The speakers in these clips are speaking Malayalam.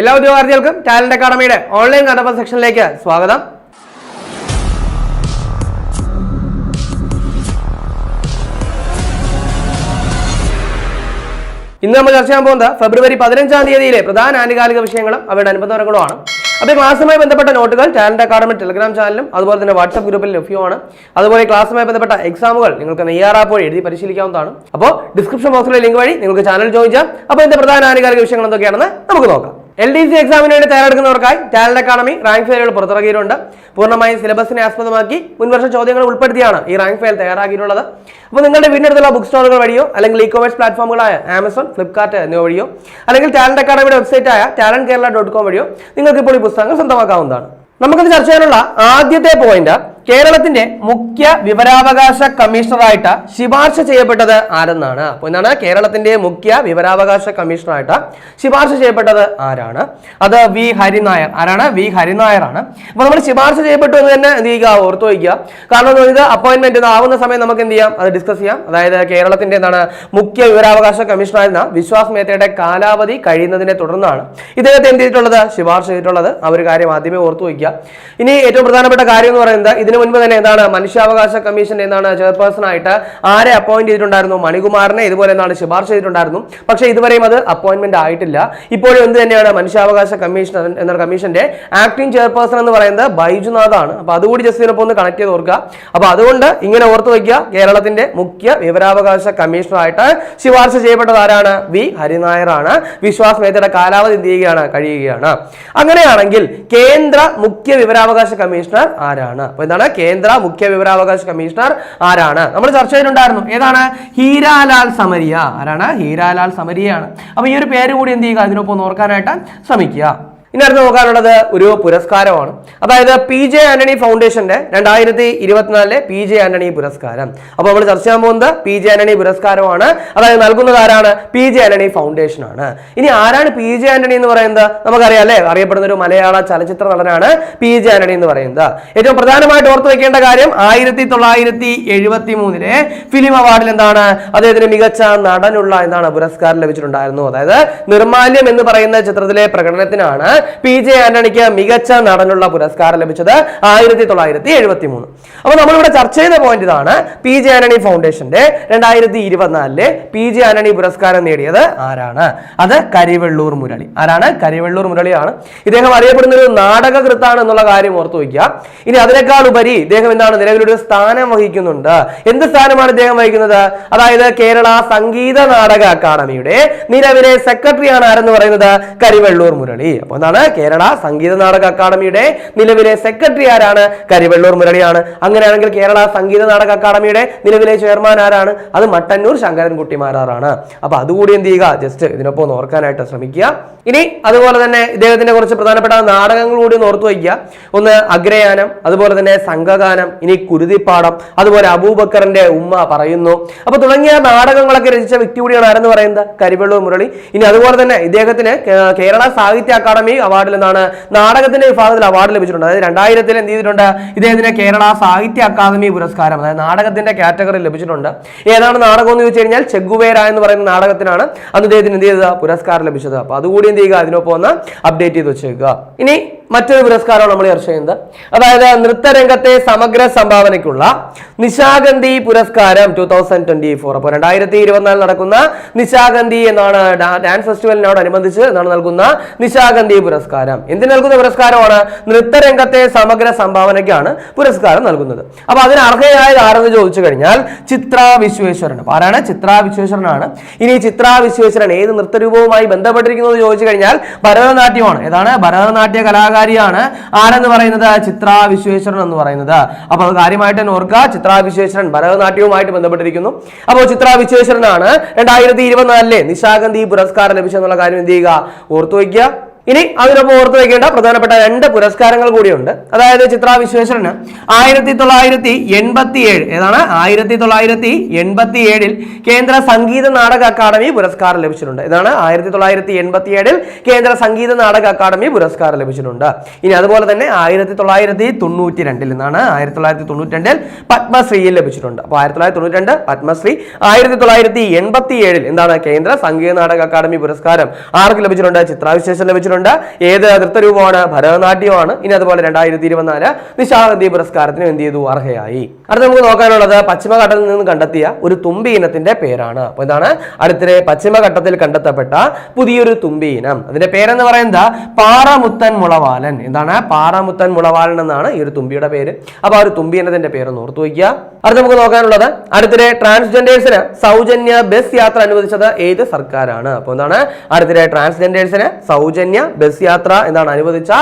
എല്ലാ ഉദ്യോഗാർത്ഥികൾക്കും ടാലന്റ് അക്കാഡമിയുടെ ഓൺലൈൻ കണ്ടപ്പ സെക്ഷനിലേക്ക് സ്വാഗതം. ഇന്ന് നമ്മൾ ചർച്ച ചെയ്യാൻ പോകുന്നത് ഫെബ്രുവരി പതിനഞ്ചാം തീയതിയിലെ പ്രധാന ആനുകാലിക വിഷയങ്ങളും അവയുടെ അനുബന്ധങ്ങളുമാണ് അപ്പോൾ ക്ലാസ്സുമായി ബന്ധപ്പെട്ട നോട്ടുകൾ ടാലന്റ് അക്കാഡമി ടെലിഗ്രാം ചാനലും അതുപോലെ തന്നെ വാട്സ്ആപ്പ് ഗ്രൂപ്പിൽ ലഭ്യമാണ്. അതുപോലെ ക്ലാസ്സുമായി ബന്ധപ്പെട്ട എക്സാമുകൾ നിങ്ങൾക്ക് നെയ്യാറാപ്പോൾ എഴുതി പരിശീലിക്കാവുന്നതാണ്. അപ്പോൾ ഡിസ്ക്രിപ്ഷൻ ബോക്സിലെ ലിങ്ക് വഴി നിങ്ങൾക്ക് ചാനൽ ജോയിൻ ചെയ്യാം. അപ്പോൾ ഇതിന്റെ പ്രധാന ആനുകാലിക വിഷയങ്ങൾ എന്തൊക്കെയാണെന്ന് നമുക്ക് നോക്കാം. എൽ ഡി സി എക്സാമിന് വേണ്ടി തയ്യാറെടുക്കുന്നവർക്കായി ടാലന്റ് അക്കാഡമി റാങ്ക് ഫയലുകൾ പുറത്തിറക്കിയിട്ടുണ്ട്. പൂർണമായും സിലബസിനെ ആസ്പദമാക്കി മുൻവർഷ ചോദ്യങ്ങൾ ഉൾപ്പെടുത്തിയാണ് ഈ റാങ്ക് ഫയൽ തയ്യാറാക്കിയിട്ടുള്ളത്. അപ്പോൾ നിങ്ങളുടെ വീടിനടുത്തുള്ള ബുക്ക് സ്റ്റോറുകൾ വഴിയോ അല്ലെങ്കിൽ ഇ കോമേഴ്സ് പ്ലാറ്റ്ഫോമുകളായ ആമസോൺ ഫ്ലിപ്കാർട്ട് എന്നിവ വഴിയോ അല്ലെങ്കിൽ ടാലന്റ് അക്കാഡമിയുടെ വെബ്സൈറ്റായ ടാലന്റ് കേരള ഡോട്ട് കോം വഴിയോ നിങ്ങൾക്ക് ഇപ്പോൾ ഈ പുസ്തകങ്ങൾ സ്വന്തമാക്കാവുന്നതാണ്. നമുക്കത് ചർച്ച ചെയ്യാനുള്ള ആദ്യത്തെ പോയിന്റ് കേരളത്തിന്റെ മുഖ്യ വിവരാവകാശ കമ്മീഷണറായിട്ട് ശുപാർശ ചെയ്യപ്പെട്ടത് ആരെന്നാണ്? അപ്പോൾ എന്താണ്? കേരളത്തിന്റെ മുഖ്യ വിവരാവകാശ കമ്മീഷണറായിട്ട് ശുപാർശ ചെയ്യപ്പെട്ടത് ആരാണ്? അത് വി ഹരിനായർ. ആരാണ്? വി ഹരിനായർ ആണ് അപ്പോൾ നമ്മൾ ശുപാർശ ചെയ്യപ്പെട്ടു എന്ന് തന്നെ എന്ത് ചെയ്യുക? ഓർത്തു വയ്ക്കുക. കാരണം ഇത് അപ്പോയിന്റ്മെന്റ് ആവുന്ന സമയം നമുക്ക് എന്ത് ചെയ്യാം? അത് ഡിസ്കസ് ചെയ്യാം. അതായത് കേരളത്തിന്റെ എന്താണ് മുഖ്യ വിവരാവകാശ കമ്മീഷണറായിരുന്ന വിശ്വാസ് മേത്തയുടെ കാലാവധി കഴിയുന്നതിനെ തുടർന്നാണ് ഇദ്ദേഹത്തെ എന്ത് ചെയ്തിട്ടുള്ളത്? ശുപാർശ ചെയ്തിട്ടുള്ളത്. ആ ഒരു കാര്യം ആദ്യമേ ഓർത്തു വയ്ക്കുക. ഇനി ഏറ്റവും പ്രധാനപ്പെട്ട കാര്യം എന്ന് പറയുന്നത് ഇതിനു മുൻപ് തന്നെ എന്താണ് മനുഷ്യാവകാശ കമ്മീഷൻ എന്താണ് ചെയർപേഴ്സൺ ആയിട്ട് ആരെ അപ്പോയിന്റ് ചെയ്തിട്ടുണ്ടായിരുന്നു? മണികുമാറിനെ ഇതുപോലെ എന്താണ് ശുപാർശ ചെയ്തിട്ടുണ്ടായിരുന്നു. പക്ഷേ ഇതുവരെയും അത് അപ്പോയിന്റ്മെന്റ് ആയിട്ടില്ല. ഇപ്പോഴും എന്ത് തന്നെയാണ് മനുഷ്യാവകാശ കമ്മീഷൻ എന്ന കമ്മീഷന്റെ ആക്ടിംഗ് ചെയർപേഴ്സൺ എന്ന് പറയുന്നത് ബൈജുനാഥ് ആണ് അപ്പൊ അതുകൂടി ജസ്റ്റ് ഇതിനൊപ്പം ഒന്ന് കണക്ട് ചെയ്ത് ഓർക്കുക. അപ്പൊ അതുകൊണ്ട് ഇങ്ങനെ ഓർത്ത് വയ്ക്കുക കേരളത്തിന്റെ മുഖ്യ വിവരാവകാശ കമ്മീഷണറായിട്ട് ശുപാർശ ചെയ്യപ്പെട്ടത് ആരാണ്? വി ഹരിനായർ ആണ് വിശ്വാസ് മേത്തയുടെ കാലാവധി എന്ത് ചെയ്യുകയാണ് കഴിയുകയാണ്. അങ്ങനെയാണെങ്കിൽ കേന്ദ്ര മുഖ്യ വിവരാവകാശ കമ്മീഷണർ ആരാണ്? അപ്പൊ എന്താണ് കേന്ദ്ര മുഖ്യ വിവരാവകാശ കമ്മീഷണർ ആരാണ്? നമ്മൾ ചർച്ച ചെയ്തിട്ടുണ്ടായിരുന്നു. ഏതാണ്? ഹീരാലാൽ സമരിയ. ആരാണ്? ഹീരാലാൽ സമരിയാണ് അപ്പൊ ഈ ഒരു പേര് കൂടി എന്ത് ചെയ്യുക? അതിനൊപ്പം ഓർക്കാനായിട്ട് ശ്രമിക്കുക. ഇനി അടുത്ത് നോക്കാനുള്ളത് ഒരു പുരസ്കാരമാണ്. അതായത് പി ജെ ആന്റണി ഫൗണ്ടേഷന്റെ രണ്ടായിരത്തി ഇരുപത്തിനാലിലെ പി ജെ ആന്റണി പുരസ്കാരം. അപ്പോൾ നമ്മൾ ചർച്ച ചെയ്യാൻ പോകുന്നത് പി ജെ ആന്റണി പുരസ്കാരമാണ്. അതായത് നൽകുന്നത് ആരാണ്? പി ജെ ആന്റണി ഫൗണ്ടേഷൻ ആണ് ഇനി ആരാണ് പി ജെ ആന്റണി എന്ന് പറയുന്നത്? നമുക്കറിയാം അല്ലേ? അറിയപ്പെടുന്ന ഒരു മലയാള ചലച്ചിത്ര നടനാണ് പി ജെ ആന്റണി എന്ന് പറയുന്നത്. ഏറ്റവും പ്രധാനമായിട്ട് ഓർത്ത് വെക്കേണ്ട കാര്യം ആയിരത്തി തൊള്ളായിരത്തി എഴുപത്തി മൂന്നിലെ ഫിലിം അവാർഡിൽ എന്താണ്? അദ്ദേഹത്തിന് മികച്ച നടനുള്ള എന്താണ് പുരസ്കാരം ലഭിച്ചിട്ടുണ്ടായിരുന്നു അതായത് നിർമാല്യം എന്ന് പറയുന്ന ചിത്രത്തിലെ പ്രകടനത്തിനാണ് പി ജെ ആന്റണിക്ക് മികച്ച നടനുള്ള പുരസ്കാരം ലഭിച്ചത് ആയിരത്തി തൊള്ളായിരത്തി എഴുപത്തി മൂന്ന് അപ്പൊ നമ്മളിവിടെ ചർച്ച ചെയ്ത പോയിന്റ് ഇതാണ് പി ജെ ആന്റണി ഫൗണ്ടേഷന്റെ രണ്ടായിരത്തി ഇരുപത്തിനാലിലെ പി ജെ ആന്റണി പുരസ്കാരം നേടിയത് ആരാണ്? അത് കരിവെള്ളൂർ മുരളി. ആരാണ്? കരിവെള്ളൂർ മുരളിയാണ്. ഇദ്ദേഹം അറിയപ്പെടുന്ന ഒരു നാടകകൃത്താണ് എന്നുള്ള കാര്യം ഓർത്തു വയ്ക്കുക. ഇനി അതിനേക്കാൾ ഉപരി ഇദ്ദേഹം എന്താണ് നിലവിലൊരു സ്ഥാനം വഹിക്കുന്നുണ്ട്. എന്ത് സ്ഥാനമാണ് ഇദ്ദേഹം വഹിക്കുന്നത്? അതായത് കേരള സംഗീത നാടക അക്കാദമിയുടെ നിലവിലെ സെക്രട്ടറിയാണ് ആരെന്ന് പറയുന്നത് കരിവെള്ളൂർ മുരളി. അപ്പൊ എന്താണ് കേരള സംഗീത നാടക അക്കാദമിയുടെ നിലവിലെ സെക്രട്ടറി ആരാണ്? കരിവെള്ളൂർ മുരളിയാണ്. അങ്ങനെയാണെങ്കിൽ കേരള സംഗീത നാടക അക്കാദമിയുടെ നിലവിലെ ചെയർമാൻ ആരാണ്? അത് മട്ടന്നൂർ ശങ്കരൻകുട്ടി മാരാറാണ്. അപ്പൊ അതുകൂടി എന്ത് ചെയ്യുക? ജസ്റ്റ് ഇതിനൊപ്പം ഓർക്കാനായിട്ട് ശ്രമിക്കുക. ഇനി അതുപോലെ തന്നെ ഇദ്ദേഹത്തിന്റെ കുറച്ച് പ്രധാനപ്പെട്ട നാടകങ്ങൾ കൂടി ഓർത്തു വയ്ക്കുക. ഒന്ന് അഗ്രയാനം അതുപോലെ തന്നെ സംഘഗാനം ഇനി കുരുതിപ്പാടം അതുപോലെ അബൂബക്കറിന്റെ ഉമ്മ പറയുന്നു. അപ്പൊ തുടങ്ങിയ നാടകങ്ങളൊക്കെ രചിച്ച വ്യക്തി കൂടിയാണ് ആരെന്ന് പറയുന്നത്? കരിവെള്ളൂർ മുരളി. ഇനി അതുപോലെ തന്നെ ഇദ്ദേഹത്തിന് കേരള സാഹിത്യ അക്കാദമി അവാർഡിൽ എന്താണ് നാടകത്തിന്റെ വിഭാഗത്തിൽ അവാർഡ് ലഭിച്ചിട്ടുണ്ട്. അതായത് രണ്ടായിരത്തിൽ എന്ത് ചെയ്തിട്ടുണ്ട്? ഇദ്ദേഹത്തിന് കേരള സാഹിത്യ അക്കാദമി പുരസ്കാരം അതായത് നാടകത്തിന്റെ കാറ്റഗറി ലഭിച്ചിട്ടുണ്ട്. ഏതാണ് നാടകം എന്ന് ചോദിച്ചു കഴിഞ്ഞാൽ ചെഗുവേര എന്ന് പറയുന്ന നാടകത്തിനാണ് അന്ന് ഇദ്ദേഹത്തിന് എന്ത് ചെയ്തത്? പുരസ്കാരം ലഭിച്ചത്. അപ്പൊ അതുകൂടി എന്ത് ചെയ്യുക? അതിനൊപ്പം ഒന്ന് അപ്ഡേറ്റ് ചെയ്ത് വെച്ചേക്കുക. ഇനി മറ്റൊരു പുരസ്കാരമാണ് നമ്മൾ ചർച്ച ചെയ്യുന്നത്. അതായത് നൃത്തരംഗത്തെ സമഗ്ര സംഭാവനയ്ക്കുള്ള നിശാഗന്ധി പുരസ്കാരം ടൂ തൗസൻഡ് ട്വന്റി ഫോർ അപ്പോൾ രണ്ടായിരത്തി ഇരുപത്തിനാലിൽ നടക്കുന്ന നിശാഗന്ധി എന്നാണ് ഡാൻസ് ഫെസ്റ്റിവലിനോടനുബന്ധിച്ച് എന്നാണ് നൽകുന്ന നിശാഗന്ധി പുരസ്കാരം. എന്തിന് നൽകുന്ന പുരസ്കാരമാണ്? നൃത്തരംഗത്തെ സമഗ്ര സംഭാവനയ്ക്കാണ് പുരസ്കാരം നൽകുന്നത്. അപ്പൊ അതിന് അർഹയായത് ആരെന്ന് ചോദിച്ചു കഴിഞ്ഞാൽ ചിത്ര വിശ്വേശ്വരൻ. ആരാണ്? ചിത്ര വിശ്വേശ്വരനാണ്. ഇനി ചിത്ര വിശ്വേശ്വരൻ ഏത് നൃത്തരൂപവുമായി ബന്ധപ്പെട്ടിരിക്കുന്നത് ചോദിച്ചു കഴിഞ്ഞാൽ ഭരതനാട്യമാണ്. ഏതാണ്? ഭരതനാട്യ കലാകാരിയാണ് ആരെന്ന് പറയുന്നത്? ചിത്ര വിശ്വേശ്വരൻ എന്ന് പറയുന്നത്. അപ്പോൾ അത് കാര്യമായിട്ട് തന്നെ ഓർക്കുക ചിത്ര വിശ്വേശ്വരൻ ഭരതനാട്യവുമായിട്ട് ബന്ധപ്പെട്ടിരിക്കുന്നു. അപ്പോൾ ചിത്ര വിശ്വേശ്വരനാണ്. രണ്ടായിരത്തി ഇരുപത്തിനാലിലെ നിശാഗന്ധി പുരസ്കാരം ലഭിച്ചെന്നുള്ള കാര്യം എന്ത് ചെയ്യുക? ഓർത്തു വയ്ക്കുക. ഇനി അതിനൊപ്പം ഓർത്ത് വെക്കേണ്ട പ്രധാനപ്പെട്ട രണ്ട് പുരസ്കാരങ്ങൾ കൂടിയുണ്ട്. അതായത് ചിത്ര വിശ്വേശ്വരന് ആയിരത്തി തൊള്ളായിരത്തി എൺപത്തി ഏഴ് ഏതാണ്? ആയിരത്തി തൊള്ളായിരത്തി എൺപത്തി ഏഴിൽ കേന്ദ്ര സംഗീത നാടക അക്കാദമി പുരസ്കാരം ലഭിച്ചിട്ടുണ്ട്. ഇതാണ് ആയിരത്തി തൊള്ളായിരത്തി എൺപത്തി ഏഴിൽ കേന്ദ്ര സംഗീത നാടക അക്കാദമി പുരസ്കാരം ലഭിച്ചിട്ടുണ്ട്. ഇനി അതുപോലെ തന്നെ ആയിരത്തി തൊള്ളായിരത്തി തൊണ്ണൂറ്റി രണ്ടിൽ നിന്നാണ് ആയിരത്തി തൊള്ളായിരത്തി തൊണ്ണൂറ്റി രണ്ടിൽ പത്മശ്രീയിൽ ലഭിച്ചിട്ടുണ്ട്. അപ്പോൾ ആയിരത്തി തൊള്ളായിരത്തി തൊണ്ണൂറ്റി രണ്ട് പത്മശ്രീ. ആയിരത്തി തൊള്ളായിരത്തി എൺപത്തി ഏഴിൽ എന്താണ്? കേന്ദ്ര സംഗീത നാടക അക്കാദമി പുരസ്കാരം ആർക്ക് ലഭിച്ചിട്ടുണ്ട്? ചിത്രാവിശേഷം ലഭിച്ചിട്ടുണ്ട്. ചോദിച്ചിട്ടുണ്ട് ഏത് നൃത്ത രൂപമാണ്? ഭരതനാട്യമാണ്. ഇനി അതുപോലെ രണ്ടായിരത്തി ഇരുപത്തിനാല് നിശാഗന്ധി പുരസ്കാരത്തിനും എന്ത് ചെയ്തു? അർഹയായി. അടുത്ത നമുക്ക് നോക്കാനുള്ളത് പശ്ചിമഘട്ടത്തിൽ നിന്ന് കണ്ടെത്തിയ ഒരു തുമ്പി ഇനത്തിന്റെ പേരാണ്. അപ്പൊ ഇതാണ് അടുത്തിടെ പശ്ചിമഘട്ടത്തിൽ കണ്ടെത്തപ്പെട്ട പുതിയൊരു തുമ്പി ഇനം. അതിന്റെ പേരെന്ന് പറയുന്നത് പാറമുത്തൻ മുളവാലൻ. എന്താണ്? പാറമുത്തൻ മുളവാലൻ എന്നാണ് ഈ ഒരു തുമ്പിയുടെ പേര്. അപ്പൊ ആ ഒരു തുമ്പി ഇനത്തിന്റെ പേര് ഓർത്തു വയ്ക്കുക. അടുത്ത് നമുക്ക് നോക്കാനുള്ളത് അടുത്തിടെ ട്രാൻസ്ജെൻഡേഴ്സിന് സൗജന്യ ബസ് യാത്ര അനുവദിച്ചത് ഏത് സർക്കാരാണ്? അപ്പോൾ എന്താണ്? അടുത്തിടെ ട്രാൻസ്ജെൻഡേഴ്സിന് സൗജന്യ ബസ് യാത്ര എന്താണ് അനുവദിച്ച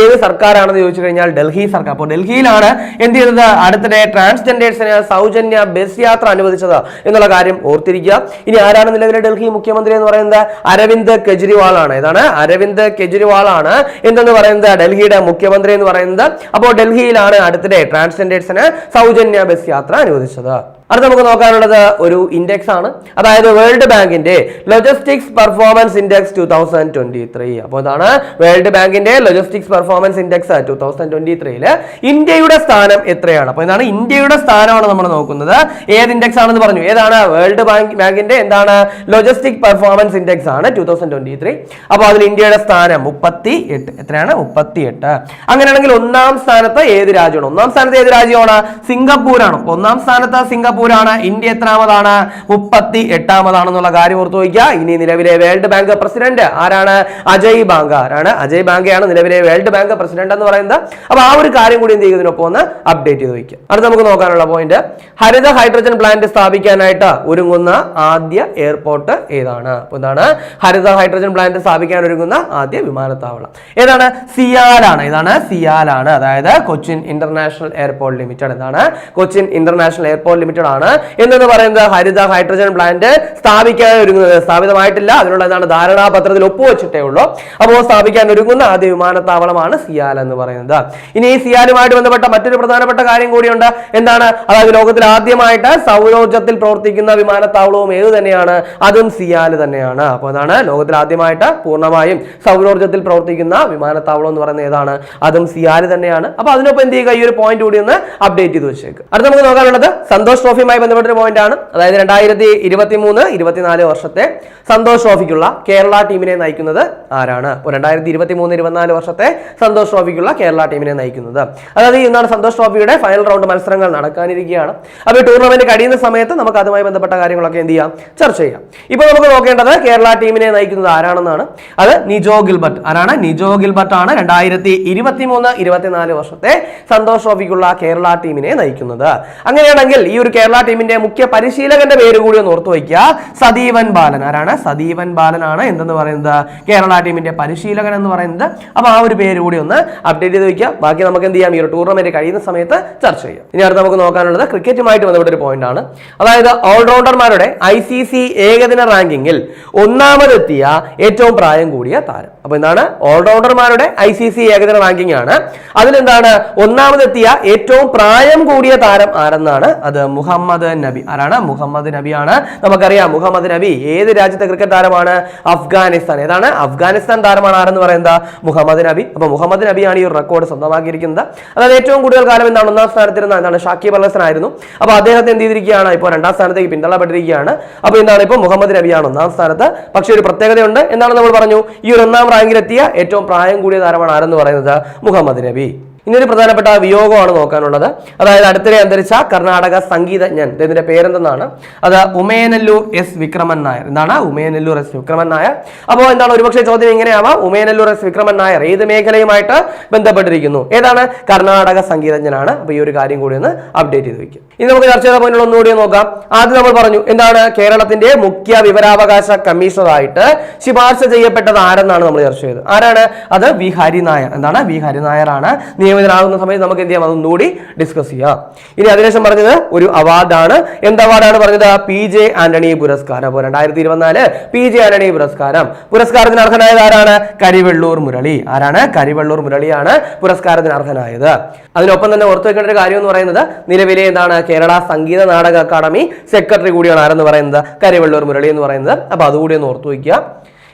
ഏത് സർക്കാരാണെന്ന് ചോദിച്ചു കഴിഞ്ഞാൽ ഡൽഹി സർക്കാർ. അപ്പോൾ ഡൽഹിയിലാണ് എന്ത് ചെയ്തത്? അടുത്തിടെ ട്രാൻസ്ജെൻഡേഴ്സിന് സൗജന്യ ബസ് യാത്ര അനുവദിച്ചത് എന്നുള്ള കാര്യം ഓർത്തിരിക്കുക. ഇനി ആരാണ് നിലവിലെ ഡൽഹി മുഖ്യമന്ത്രി എന്ന് പറയുന്നത്? അരവിന്ദ് കെജ്രിവാൾ ആണ്. ഏതാണ് അരവിന്ദ് കെജ്രിവാൾ ആണ് എന്തെന്ന് പറയുന്നത്? ഡൽഹിയുടെ മുഖ്യമന്ത്രി എന്ന് പറയുന്നത്. അപ്പോൾ ഡൽഹിയിലാണ് അടുത്തിടെ ട്രാൻസ്ജെൻഡേഴ്സിന് സൗജന്യ ബസ് യാത്ര അനുവദിച്ചത്. അടുത്ത നമുക്ക് നോക്കാനുള്ളത് ഒരു ഇൻഡെക്സ് ആണ്. അതായത് വേൾഡ് ബാങ്കിന്റെ logistics performance index two thousand twenty three അപ്പോൾ ഇതാണ് വേൾഡ് ബാങ്കിന്റെ logistics performance index two thousand twenty ത്രീയിൽ ഇന്ത്യയുടെ സ്ഥാനം എത്രയാണ്? അപ്പോൾ ഇതാണ് ഇന്ത്യയുടെ സ്ഥാനമാണ് നമ്മൾ നോക്കുന്നത്. ഏത് ഇൻഡെക്സ് ആണെന്ന് പറഞ്ഞു. ഏതാണ്? വേൾഡ് ബാങ്ക് ബാങ്കിന്റെ എന്താണ്? ലോജിസ്റ്റിക് പെർഫോമൻസ് ഇൻഡെക്സ് ആണ് ടൂ തൗസൻഡ് ട്വന്റി ത്രീ അപ്പോൾ അതിൽ ഇന്ത്യയുടെ സ്ഥാനം മുപ്പത്തി എട്ട് എത്രയാണ്? മുപ്പത്തി എട്ട് അങ്ങനെയാണെങ്കിൽ ഒന്നാം സ്ഥാനത്ത് ഏത് രാജ്യമാണ്? ഒന്നാം സ്ഥാനത്ത് ഏത് രാജ്യമാണ്? സിംഗപ്പൂരാണ്. ഒന്നാം സ്ഥാനത്ത് സിംഗപ്പൂരാണ് ഇന്ത്യ എത്രാമതാണ്? മുപ്പത്തി എട്ടാമതാണെന്നുള്ള കാര്യം ഓർത്തു വയ്ക്കുക. ഇനി നിലവിലെ വേൾഡ് ബാങ്ക് പ്രസിഡന്റ് ആരാണ്? അജയ് ബാങ്ക. ആരാണ്? അജയ് ബാങ്കയാണ് നിലവിലെ വേൾഡ് ബാങ്ക് പ്രസിഡന്റ് എന്ന് പറയുന്നത്. അപ്പൊ ആ ഒരു കാര്യം കൂടി എന്ത് ചെയ്യുന്നതിനൊപ്പം ഒന്ന് അപ്ഡേറ്റ് ചെയ്ത് വയ്ക്കുക. അടുത്ത് നമുക്ക് നോക്കാനുള്ള പോയിന്റ് ഹരിത ഹൈഡ്രജൻ പ്ലാന്റ് സ്ഥാപിക്കാനായിട്ട് ഒരുങ്ങുന്ന ആദ്യ എയർപോർട്ട് ഏതാണ്? അപ്പൊ എന്താണ്? ഹരിത ഹൈഡ്രജൻ പ്ലാന്റ് സ്ഥാപിക്കാൻ ഒരുങ്ങുന്ന ആദ്യ വിമാനത്താവളം. ഏതാണ്? സിയാലാണ് ഇതാണ് സിയാലാണ് അതായത് കൊച്ചിൻ ഇന്റർനാഷണൽ എയർപോർട്ട് ലിമിറ്റഡ്. എന്താണ്? കൊച്ചിൻ ഇന്റർനാഷണൽ എയർപോർട്ട് ലിമിറ്റഡ് ആണ് എന്നെന്ന് പറയുന്നത്? ഹരിത ഹൈഡ്രജൻ പ്ലാന്റ് സ്ഥാപിക്കാൻ ഒരുങ്ങുന്നത്. സ്ഥാപിതമായിട്ടില്ല. അതിനുള്ള എന്താണ് ധാരണാപത്രത്തിൽ ഒപ്പുവെച്ചിട്ടേ ഉള്ളൂ. അപ്പോൾ സ്ഥാപിക്കാൻ ഒരുങ്ങുന്ന ആദ്യ വിമാനത്താവളമാണ് സിയാൽ എന്ന് പറയുന്നത്. ഇനി ഈ സിയാലുമായിട്ട് ബന്ധപ്പെട്ട മറ്റൊരു പ്രധാനപ്പെട്ട കാര്യം കൂടിയുണ്ട്. എന്താണ്? അതായത് ലോകത്തിൽ ആദ്യമായിട്ട് സൗരോർജത്തിൽ പ്രവർത്തിക്കുന്ന വിമാനത്താവളവും ഏത് തന്നെയാണ്? അതും സിയാൽ തന്നെയാണ്. അപ്പോൾ അതാണ് ലോകത്തിൽ ആദ്യമായിട്ട് പൂർണമായും സൗരോർജത്തിൽ പ്രവർത്തിക്കുന്ന വിമാനത്താവളം എന്ന് പറയുന്നത് ഏതാണ്? അതും സിയാൽ തന്നെയാണ്. അപ്പൊ അതിനൊപ്പം എന്ത് ചെയ്യുക? ഈ ഒരു പോയിന്റ് കൂടി ഒന്ന് അപ്ഡേറ്റ് ചെയ്ത് വെച്ചേക്ക്. അടുത്ത നമുക്ക് നോക്കാനുള്ളത് സന്തോഷ് ട്രോഫിയുമായി ബന്ധപ്പെട്ട ഒരു പോയിന്റ് ആണ് അതായത് രണ്ടായിരത്തി ഇരുപത്തി മൂന്ന് ഇരുപത്തിനാല് വർഷത്തെ സന്തോഷ് ട്രോഫിക്കുള്ള കേരള ടീമിനെ നയിക്കുന്നത് ആരാണ്? രണ്ടായിരത്തി ഇരുപത്തി മൂന്ന് ഇരുപത്തിനാല് വർഷത്തെ സന്തോഷ് ട്രോഫിക്കുള്ള കേരള ടീമിനെ നയിക്കുന്നത്. അതായത് ഇന്നാണ് സന്തോഷ് ട്രോഫിയുടെ ഫൈനൽ റൗണ്ട് മത്സരങ്ങൾ നടക്കാനിരിക്കുകയാണ്. അപ്പോൾ ഈ ടൂർണമെന്റ് കഴിയുന്ന സമയത്ത് നമുക്ക് അതുമായി ബന്ധപ്പെട്ട കാര്യങ്ങളൊക്കെ എന്ത് ചെയ്യാം? ചർച്ച ചെയ്യാം. ഇപ്പോൾ നമുക്ക് നോക്കേണ്ടത് കേരള ടീമിനെ നയിക്കുന്നത് ആരാണെന്നാണ്. അത് നിജോ ഗിൽബർട്ട്. ആരാണ്? നിജോ ഗിൽബർട്ട് ആണ് രണ്ടായിരത്തി ഇരുപത്തി മൂന്ന് ഇരുപത്തിനാല് വർഷത്തെ സന്തോഷ് ട്രോഫിക്കുള്ള കേരള ടീമിനെ നയിക്കുന്നത്. അങ്ങനെയാണെങ്കിൽ ഈ ഒരു കേരള ടീമിന്റെ മുഖ്യ പരിശീലകന്റെ പേര് കൂടി ഒന്ന് ഓർത്തു വയ്ക്കുക. സദീവൻ ബാലൻ. ആരാണ്? സദീവൻ ബാലനാണ് എന്തെന്ന് പറയുന്നത്? കേരള ടീമിന്റെ പരിശീലകൻ എന്ന് പറയുന്നത്. അപ്പൊ ആ ഒരു പേര് കൂടി ഒന്ന് അപ്ഡേറ്റ് ചെയ്ത് വയ്ക്കുക. ബാക്കി നമുക്ക് എന്ത് ചെയ്യാം? ഈ ഒരു ടൂർണമെന്റ് കഴിയുന്ന സമയത്ത് ചർച്ച ചെയ്യാം. ഇനി അടുത്ത് നമുക്ക് നോക്കാനുള്ളത് ക്രിക്കറ്റുമായിട്ട് ബന്ധപ്പെട്ട ഒരു പോയിന്റ് ആണ്. അതായത് ഓൾറൗണ്ടർമാരുടെ ഐ സി സി ഏകദിന റാങ്കിങ്ങിൽ ഒന്നാമതെത്തിയ ഏറ്റവും പ്രായം കൂടിയ താരം. അപ്പൊ എന്താണ്? ഓൾറൗണ്ടർമാരുടെ ഐ സി സി ഏകദിന റാങ്കിങ് ആണ്. അതിലെന്താണ്? ഒന്നാമതെത്തിയ ഏറ്റവും പ്രായം കൂടിയ താരം ആരെന്നാണ്? അത് മുഹമ്മദ് നബി. ആരാണ്? മുഹമ്മദ് നബിയാണ്. നമുക്കറിയാം മുഹമ്മദ് നബി ഏത് രാജ്യത്തെ ക്രിക്കറ്റ് താരമാണ്? അഫ്ഗാനിസ്ഥാൻ. ഏതാണ്? അഫ്ഗാനിസ്ഥാൻ താരമാണ് ആരെന്ന് പറയുന്നത് മുഹമ്മദ് നബി. അപ്പൊ മുഹമ്മദ് നബിയാണ് ഈ ഒരു റെക്കോർഡ് സ്വന്തമാക്കിയിരിക്കുന്നത്. അതായത് ഏറ്റവും കൂടുതൽ കാലം എന്താണ്? ഒന്നാം സ്ഥാനത്തിരുന്ന എന്താണ്? ഷാക്കിബ് അൽ ആയിരുന്നു അപ്പൊ അദ്ദേഹത്തെ എന്ത് ചെയ്തിരിക്കുകയാണ്? ഇപ്പോൾ രണ്ടാം സ്ഥാനത്തേക്ക് പിന്തള്ളപ്പെട്ടിരിക്കുകയാണ്. അപ്പൊ എന്താണ്? ഇപ്പോൾ മുഹമ്മദ് നബിയാണ് ഒന്നാം സ്ഥാനത്ത്. പക്ഷേ ഒരു പ്രത്യേകതയുണ്ട്. എന്താണ് നമ്മൾ പറഞ്ഞു? ഈ ഒരു ഒന്നാം റാങ്കിലെത്തിയ ഏറ്റവും പ്രായം കൂടിയ താരമാണ് ആരെന്ന് പറയുന്നത്? മുഹമ്മദ് നബി. ഇനി ഒരു പ്രധാനപ്പെട്ട വിയോഗമാണ് നോക്കാനുള്ളത്. അതായത് അടുത്തിടെ അന്തരിച്ച കർണാടക സംഗീതജ്ഞൻ ഇതിന്റെ പേരെന്തെന്നാണ്? അത് ഉമയനല്ലൂർ എസ്. വിക്രമൻ നായർ. എന്താണ്? ഉമയനല്ലൂർ എസ്. വിക്രമൻ നായർ. അപ്പോൾ എന്താണ്? ഒരുപക്ഷെ ചോദ്യം ഇങ്ങനെയാവാം. ഉമയനല്ലൂർ എസ്. വിക്രമൻ നായർ ഏത് മേഖലയുമായിട്ട് ബന്ധപ്പെട്ടിരിക്കുന്നു? ഏതാണ്? കർണാടക സംഗീതജ്ഞനാണ്. അപ്പോൾ ഈ ഒരു കാര്യം കൂടി ഒന്ന് അപ്ഡേറ്റ് ചെയ്ത് വെക്കും. ഇനി നമുക്ക് ചർച്ച ചെയ്ത പോയിന്റുകൾ ഒന്നുകൂടി നോക്കാം. ആദ്യം നമ്മൾ പറഞ്ഞു എന്താണ് കേരളത്തിന്റെ മുഖ്യ വിവരാവകാശ കമ്മീഷണറായിട്ട് ശുപാർശ ചെയ്യപ്പെട്ടത് ആരെന്നാണ് നമ്മൾ ചർച്ച ചെയ്തത്? ആരാണ്? അത് വി. ഹരിനായർ എന്താണ്? വി. ഹരിനായർ ആണ്. നിയമിതനാകുന്ന സമയത്ത് നമുക്ക് എന്ത് ചെയ്യാം? അതൊന്നുകൂടി ഡിസ്കസ് ചെയ്യാം. ഇനി അതിനുശേഷം പറഞ്ഞത് ഒരു അവാർഡാണ് എന്ത് അവാർഡാണ് പറഞ്ഞത്? പി ജെ ആന്റണി പുരസ്കാരം. അപ്പോൾ രണ്ടായിരത്തി ഇരുപത്തിനാല് പി ജെ ആന്റണി പുരസ്കാരം. പുരസ്കാരത്തിന് അർഹനായത് ആരാണ്? കരിവെള്ളൂർ മുരളി. ആരാണ്? കരിവെള്ളൂർ മുരളിയാണ് പുരസ്കാരത്തിന് അർഹനായത്. അതിനൊപ്പം തന്നെ ഓർത്തു വെക്കേണ്ട ഒരു കാര്യം എന്ന് പറയുന്നത് നിലവിലെ എന്താണ്? കേരള സംഗീത നാടക അക്കാദമി സെക്രട്ടറി കൂടിയാണ് ആരെന്ന് പറയുന്നത്? കരിവെള്ളൂർ മുരളി എന്ന് പറയുന്നത്. അപ്പോൾ അതുകൂടി ഒന്ന് ഓർത്തു വയ്ക്കുക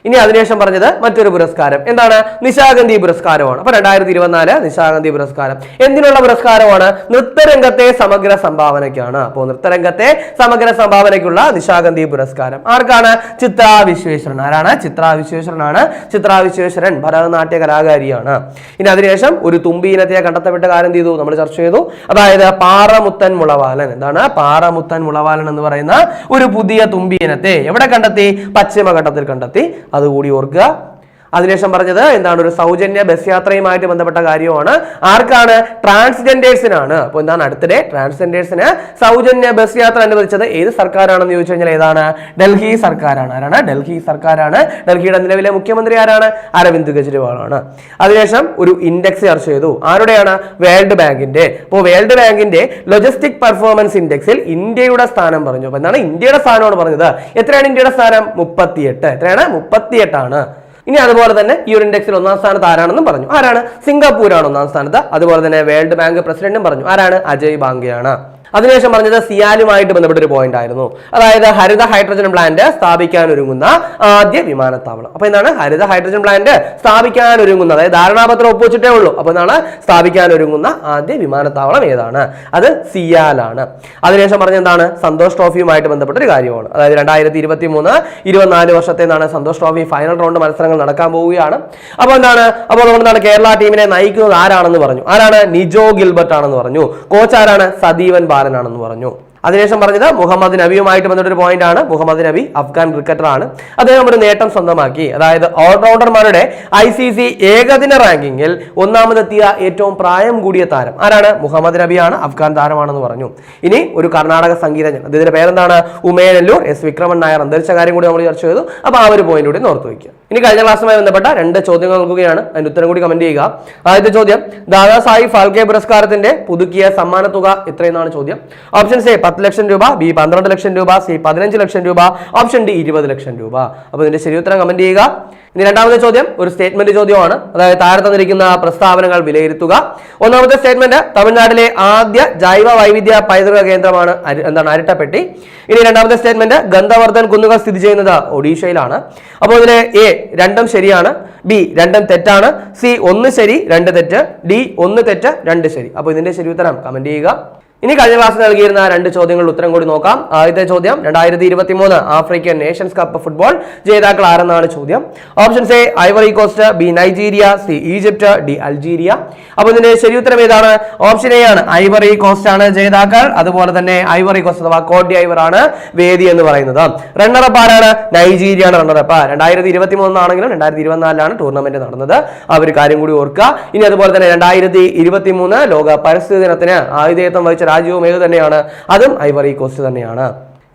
ഇനി അതിനുശേഷം പറഞ്ഞത് മറ്റൊരു പുരസ്കാരം. എന്താണ്? നിശാഗന്ധി പുരസ്കാരമാണ്. അപ്പൊ രണ്ടായിരത്തി ഇരുപത്തിനാല് നിശാഗന്ധി പുരസ്കാരം. എന്തിനുള്ള പുരസ്കാരമാണ്? നൃത്തരംഗത്തെ സമഗ്ര സംഭാവനയ്ക്കാണ്. അപ്പോൾ നൃത്തരംഗത്തെ സമഗ്ര സംഭാവനയ്ക്കുള്ള നിശാഗന്ധി പുരസ്കാരം. ആർക്കാണ്? ചിത്ര വിശ്വേശ്വരൻ ആരാണ്? ചിത്ര വിശ്വേശ്വരനാണ് വിശ്വേശ്വരൻ ഭരതനാട്യ കലാകാരിയാണ്. ഇനി അതിനുശേഷം ഒരു തുമ്പി ഇനത്തെ കണ്ടെത്തപ്പെട്ട കാര്യം ചെയ്തു? നമ്മൾ ചർച്ച ചെയ്തു. അതായത് പാറമുത്തൻ മുളവാലൻ. എന്താണ്? പാറമുത്തൻ മുളവാലൻ എന്ന് പറയുന്ന ഒരു പുതിയ തുമ്പി ഇനത്തെ എവിടെ കണ്ടെത്തി? പശ്ചിമഘട്ടത്തിൽ കണ്ടെത്തി. അതുകൂടി ഓർക്കുക അതിനുശേഷം പറഞ്ഞത് എന്താണ്? ഒരു സൗജന്യ ബസ് യാത്രയുമായിട്ട് ബന്ധപ്പെട്ട കാര്യമാണ്. ആർക്കാണ്? ട്രാൻസ്ജെൻഡേഴ്സിനാണ്. അപ്പോൾ എന്താണ് അടുത്തിടെ? ട്രാൻസ്ജെൻഡേഴ്സിന് സൗജന്യ ബസ് യാത്ര അനുവദിച്ചത് ഏത് സർക്കാരാണെന്ന് ചോദിച്ചു കഴിഞ്ഞാൽ ഏതാണ്? ഡൽഹി സർക്കാരാണ്. ആരാണ്? ഡൽഹി സർക്കാരാണ്. ഡൽഹിയുടെ നിലവിലെ മുഖ്യമന്ത്രി ആരാണ്? അരവിന്ദ് കെജ്രിവാളാണ്. അതിനുശേഷം ഒരു ഇൻഡെക്സ് ചർച്ച ചെയ്തു. ആരുടെയാണ്? വേൾഡ് ബാങ്കിന്റെ. അപ്പോൾ വേൾഡ് ബാങ്കിന്റെ ലൊജിസ്റ്റിക് പെർഫോമൻസ് ഇൻഡെക്സിൽ ഇന്ത്യയുടെ സ്ഥാനം പറഞ്ഞു. അപ്പോൾ എന്താണ്? ഇന്ത്യയുടെ സ്ഥാനമാണ് പറഞ്ഞത്. എത്രയാണ് ഇന്ത്യയുടെ സ്ഥാനം? മുപ്പത്തിയെട്ട്. എത്രയാണ്? മുപ്പത്തിയെട്ടാണ്. ഇനി അതുപോലെ തന്നെ ഒരു ഇൻഡെക്സിൽ ഒന്നാം സ്ഥാനത്ത് ആരാണെന്നും പറഞ്ഞു. ആരാണ്? സിംഗപ്പൂരാണ് ഒന്നാം സ്ഥാനത്ത്. അതുപോലെ തന്നെ വേൾഡ് ബാങ്ക് പ്രസിഡന്റും പറഞ്ഞു. ആരാണ്? അജയ് ബാങ്കയാണ്. അതിനുശേഷം പറഞ്ഞത് സിയാലുമായിട്ട് ബന്ധപ്പെട്ട ഒരു പോയിന്റ് ആയിരുന്നു. അതായത് ഹരിത ഹൈഡ്രജൻ പ്ലാന്റ് സ്ഥാപിക്കാൻ ഒരുങ്ങുന്ന ആദ്യ വിമാനത്താവളം. അപ്പൊ എന്താണ് ഹരിത ഹൈഡ്രജൻ പ്ലാന്റ് സ്ഥാപിക്കാൻ ഒരുങ്ങുന്ന അതായത് ധാരണാപത്രം ഒപ്പുവെച്ചിട്ടേ ഉള്ളൂ. അപ്പൊ എന്താണ് സ്ഥാപിക്കാൻ ഒരുങ്ങുന്ന ആദ്യ വിമാനത്താവളം ഏതാണ്? അത് സിയാലാണ്. അതിനുശേഷം പറഞ്ഞ എന്താണ്? സന്തോഷ് ട്രോഫിയുമായിട്ട് ബന്ധപ്പെട്ട ഒരു കാര്യമാണ്. അതായത് രണ്ടായിരത്തി ഇരുപത്തി മൂന്ന് ഇരുപത്തിനാല് വർഷത്തെ എന്താണ് സന്തോഷ് ട്രോഫി ഫൈനൽ റൗണ്ട് മത്സരങ്ങൾ നടക്കാൻ പോവുകയാണ്. അപ്പോൾ എന്താണ്? അപ്പോൾ നമ്മൾ എന്താണ്? കേരള ടീമിനെ നയിക്കുന്നത് ആരാണെന്ന് പറഞ്ഞു. ആരാണ്? നിജോ ഗിൽബർട്ട് ആണെന്ന് പറഞ്ഞു. കോച്ച് ആരാണ്? സദീവൻ ബാലനാണെന്ന് പറഞ്ഞു അതിനുശേഷം പറഞ്ഞത് മുഹമ്മദ് നബിയുമായിട്ട് ബന്ധപ്പെട്ട ഒരു പോയിന്റ് ആണ്. മുഹമ്മദ് നബി അഫ്ഗാൻ ക്രിക്കറ്ററാണ്. അദ്ദേഹം ഒരു നേട്ടം സ്വന്തമാക്കി. അതായത് ഓൾറൗണ്ടർമാരുടെ ഐ സി സി ഏകദിന റാങ്കിങ്ങിൽ ഒന്നാമതെത്തിയ ഏറ്റവും പ്രായം കൂടിയ താരം ആരാണ്? മുഹമ്മദ് നബിയാണ്. അഫ്ഗാൻ താരമാണെന്ന് പറഞ്ഞു. ഇനി ഒരു കർണാടക സംഗീതജ്ഞൻ. അദ്ദേഹത്തിന്റെ പേരെന്താണ്? ഉമേനല്ലൂർ. എസ്. വിക്രമൻ നായർ. അന്തരിച്ച കാര്യം കൂടി നമ്മൾ ചർച്ച ചെയ്തു. അപ്പോൾ ആ ഒരു പോയിന്റ് കൂടി ഓർത്ത് വയ്ക്കുക ഇനി കഴിഞ്ഞ ക്ലാസ്സുമായി ബന്ധപ്പെട്ട രണ്ട് ചോദ്യങ്ങൾ നൽകുകയാണ് അതിന്റെ ഉത്തരം കൂടി കമന്റ് ചെയ്യുക. ആദ്യത്തെ ചോദ്യം ദാദാസാഹി ഫാൽക്കെ പുരസ്കാരത്തിന്റെ പുതുക്കിയ സമ്മാന തുക എത്രയെന്നാണ് ചോദ്യം. ഓപ്ഷൻ എ പത്ത് ലക്ഷം രൂപ. ബി പന്ത്രണ്ട് ലക്ഷം രൂപ. സി പതിനഞ്ച് ലക്ഷം രൂപ. ഓപ്ഷൻ ഡി ഇരുപത് ലക്ഷം രൂപ. അപ്പോൾ ഇതിന്റെ ശരി ഉത്തരം കമന്റ് ചെയ്യുക. ഇനി രണ്ടാമത്തെ ചോദ്യം ഒരു സ്റ്റേറ്റ്മെന്റ് ചോദ്യമാണ്. അതായത് താഴെ തന്നിരിക്കുന്ന പ്രസ്താവനകൾ വിലയിരുത്തുക. ഒന്നാമത്തെ സ്റ്റേറ്റ്മെന്റ് തമിഴ്നാട്ടിലെ ആദ്യ ജൈവ വൈവിധ്യ പൈതൃക കേന്ദ്രമാണ് എന്താണ് അരട്ടപ്പെട്ടി. ഇനി രണ്ടാമത്തെ സ്റ്റേറ്റ്മെന്റ് ഗന്ധവർദ്ധൻ കുന്നുകൾ സ്ഥിതി ചെയ്യുന്നത് ഒഡീഷയിലാണ്. അപ്പോൾ ഇതിലെ എ രണ്ടും ശരിയാണ്. ബി രണ്ടും തെറ്റാണ്. സി ഒന്ന് ശരി രണ്ട് തെറ്റ്. ഡി ഒന്ന് തെറ്റ് രണ്ട് ശരി. അപ്പോൾ ഇതിന്റെ ശരി ഉത്തരം കമന്റ് ചെയ്യുക. ഇനി കഴിഞ്ഞ ക്ലാസ്സിൽ നൽകിയിരുന്ന രണ്ട് ചോദ്യങ്ങളുടെ ഉത്തരം കൂടി നോക്കാം. ആദ്യത്തെ ചോദ്യം രണ്ടായിരത്തി ഇരുപത്തി മൂന്ന് ആഫ്രിക്കൻ നേഷൻസ് കപ്പ് ഫുട്ബോൾ ജേതാക്കൾ ആരെന്നാണ് ചോദ്യം? Options A Ivory Coast B Nigeria C Egypt D Algeria. അപ്പോൾ ഇതിന്റെ ശരി ഉത്തരം ഏതാണ്? ഓപ്ഷൻ എ ആണ് ഐവറി കോസ്റ്റ് ആണ് ജേതാക്കൾ. അതുപോലെ തന്നെ ഐവറി കോസ്റ്റ് അഥവാ കോഡ് ഐവർ ആണ് വേദി എന്ന് പറയുന്നത്. റണ്ണറപ്പ് ആരാണ്? നൈജീരിയ ആണ് റണ്ണറപ്പ് രണ്ടായിരത്തി ഇരുപത്തി മൂന്നാണെങ്കിലും രണ്ടായിരത്തി ഇരുപത്തിനാലിലാണ് ടൂർണമെന്റ് നടന്നത്. ആ ഒരു കാര്യം കൂടി ഓർക്കുക. ഇനി അതുപോലെ തന്നെ രണ്ടായിരത്തി ഇരുപത്തി മൂന്ന് ലോക പരിസ്ഥിതി ദിനത്തിന് ആതിഥേയത്വം വഹിച്ച രാജ്യവും ഏത് തന്നെയാണ്? അതും ഐവറി കോസ്റ്റ് തന്നെയാണ്.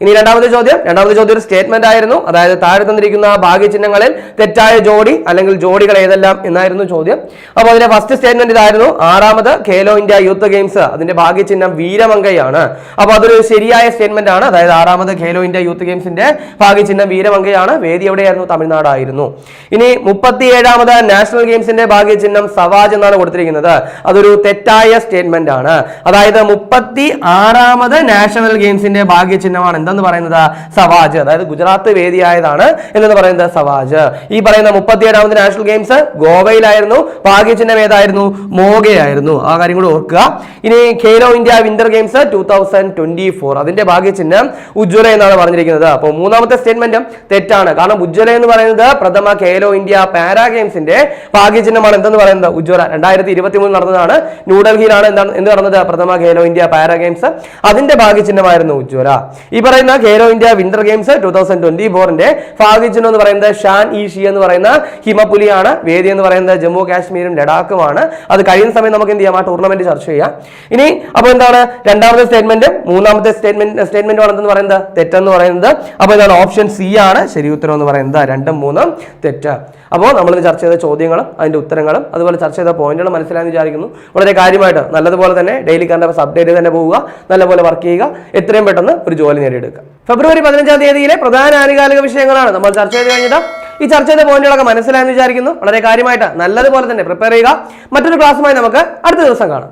ഇനി രണ്ടാമത്തെ ചോദ്യം രണ്ടാമത്തെ ചോദ്യം ഒരു സ്റ്റേറ്റ്മെന്റ് ആയിരുന്നു. അതായത് താഴെ തന്നിരിക്കുന്ന ഭാഗ്യചിഹ്നങ്ങളിൽ തെറ്റായ ജോഡി അല്ലെങ്കിൽ ജോഡികൾ ഏതെല്ലാം എന്നായിരുന്നു ചോദ്യം. അപ്പോൾ അതിന്റെ ഫസ്റ്റ് സ്റ്റേറ്റ്മെന്റ് ഇതായിരുന്നു. ആറാമത് ഖേലോ ഇന്ത്യ യൂത്ത് ഗെയിംസ്. അതിന്റെ ഭാഗ്യചിഹ്നം വീരമങ്കയാണ് അപ്പോൾ അതൊരു ശരിയായ സ്റ്റേറ്റ്മെന്റ് ആണ്. അതായത് ആറാമത് ഖേലോ ഇന്ത്യ യൂത്ത് ഗെയിംസിന്റെ ഭാഗ്യചിഹ്നം വീരമങ്കയാണ് വേദി എവിടെയായിരുന്നു? തമിഴ്നാടായിരുന്നു. ഇനി മുപ്പത്തി ഏഴാമത് നാഷണൽ ഗെയിംസിന്റെ ഭാഗ്യചിഹ്നം സവാജ് എന്നാണ് കൊടുത്തിരിക്കുന്നത്. അതൊരു തെറ്റായ സ്റ്റേറ്റ്മെന്റ് ആണ്. അതായത് മുപ്പത്തി ആറാമത് നാഷണൽ ഗെയിംസിന്റെ ഭാഗ്യചിഹ്നമാണ്. എന്തെന്ന് പറയുന്നത് സവാജ് അതായത് ഗുജറാത്ത് വേദിയായതാണ് എന്നത് പറയുന്നത് സവാജ്. ഈ പറയുന്ന മുപ്പത്തി ഏഴാമത് നാഷണൽ ഗെയിംസ് ഗോവയിലായിരുന്നു. ഭാഗ്യചിഹ്നം ഏതായിരുന്നു? മോഗയായിരുന്നു. ആ കാര്യം കൂടി ഓർക്കുക. ഇനി Khelo India winter games two thousand twenty four അതിന്റെ ഭാഗ്യചിഹ്നം ഉജ്ജ്വല എന്നാണ് പറഞ്ഞിരിക്കുന്നത്. അപ്പോൾ മൂന്നാമത്തെ സ്റ്റേറ്റ്മെന്റും തെറ്റാണ്. കാരണം ഉജ്ജ്വല എന്ന് പറയുന്നത് പ്രഥമ ഖേലോ ഇന്ത്യ പാരാ ഗെയിംസിന്റെ ഭാഗ്യചിഹ്നമാണ്. എന്തെന്ന് പറയുന്നത്? ഉജ്ജ്വല. രണ്ടായിരത്തി ഇരുപത്തി മൂന്ന് നടന്നതാണ്. ന്യൂഡൽഹിയിലാണ് എന്താണ് എന്ത് നടന്നത്? പ്രഥമ ഖേലോ ഇന്ത്യ പാരാ ഗെയിംസ്. അതിന്റെ ഭാഗ്യചിഹ്നമായിരുന്നു ഉജ്ജ്വല. ഈ പറയുന്ന Khelo India winter games two thousand twenty ഫോറിന്റെ ഭാഗ്യചിഹ്നം എന്ന് പറയുന്നത് ഷാൻ ഈഷി എന്ന് പറയുന്ന ഹിമപുലിയാണ്. വേദി എന്ന് പറയുന്നത് ജമ്മു കാശ്മീരും ലഡാക്കുമാണ്. അത് കഴിയുന്ന സമയം നമുക്ക് എന്ത് ചെയ്യാം? ആ ടൂർണമെന്റ് ചർച്ച ചെയ്യാം. ഇനി അപ്പോൾ എന്താണ്? രണ്ടാമത്തെ സ്റ്റേറ്റ്മെന്റ് മൂന്നാമത്തെ സ്റ്റേറ്റ്മെന്റ് സ്റ്റേറ്റ്മെന്റ് ആണെന്ന് പറയുന്നത് തെറ്റെന്ന് പറയുന്നത്. അപ്പോൾ എന്താണ് ഓപ്ഷൻ സി ആണ്. ശരി ഉത്തരം എന്ന് പറയുന്നത് രണ്ടും മൂന്നും തെറ്റ്. അപ്പോൾ നമ്മൾ ചർച്ച ചെയ്ത ചോദ്യങ്ങളും അതിന്റെ ഉത്തരങ്ങളും അതുപോലെ ചർച്ച ചെയ്ത പോയിന്റുകളും മനസ്സിലായെന്ന് വിചാരിക്കുന്നു. വളരെ കാര്യമായിട്ട് നല്ലതുപോലെ തന്നെ ഡെയിലി കറണ്ട് അപ്ഡേറ്റ് തന്നെ പോവുക. നല്ലപോലെ വർക്ക് ചെയ്യുക. എത്രയും പെട്ടെന്ന് ഒരു ജോലി നേടിയെടുക്കുക ഫെബ്രുവരി പതിനഞ്ചാം തീയതിയിലെ പ്രധാന ആനുകാലിക വിഷയങ്ങളാണ് നമ്മൾ ചർച്ച ചെയ്ത് കഴിഞ്ഞത്. ഈ ചർച്ച ചെയ്ത പോയിന്റുകളൊക്കെ മനസ്സിലായെന്ന് വിചാരിക്കുന്നു. വളരെ കാര്യമായിട്ട് നല്ലതുപോലെ തന്നെ പ്രിപ്പയർ ചെയ്യുക. മറ്റൊരു ക്ലാസ്സുമായി നമുക്ക് അടുത്ത ദിവസം കാണാം.